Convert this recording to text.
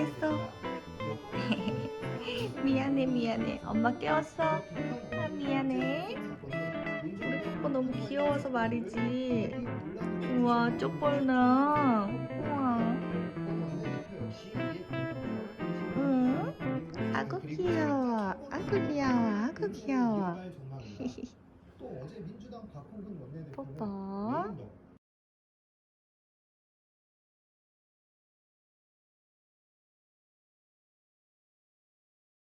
깼어? 미안해 미안해 엄마 깨웠어? 아 미안해 우리 뽀뽀 너무 귀여워서 말이지 우와 쪽벌나 우와 응? 아구 귀여워 아구 귀여워 아구 귀여워 뽀뽀.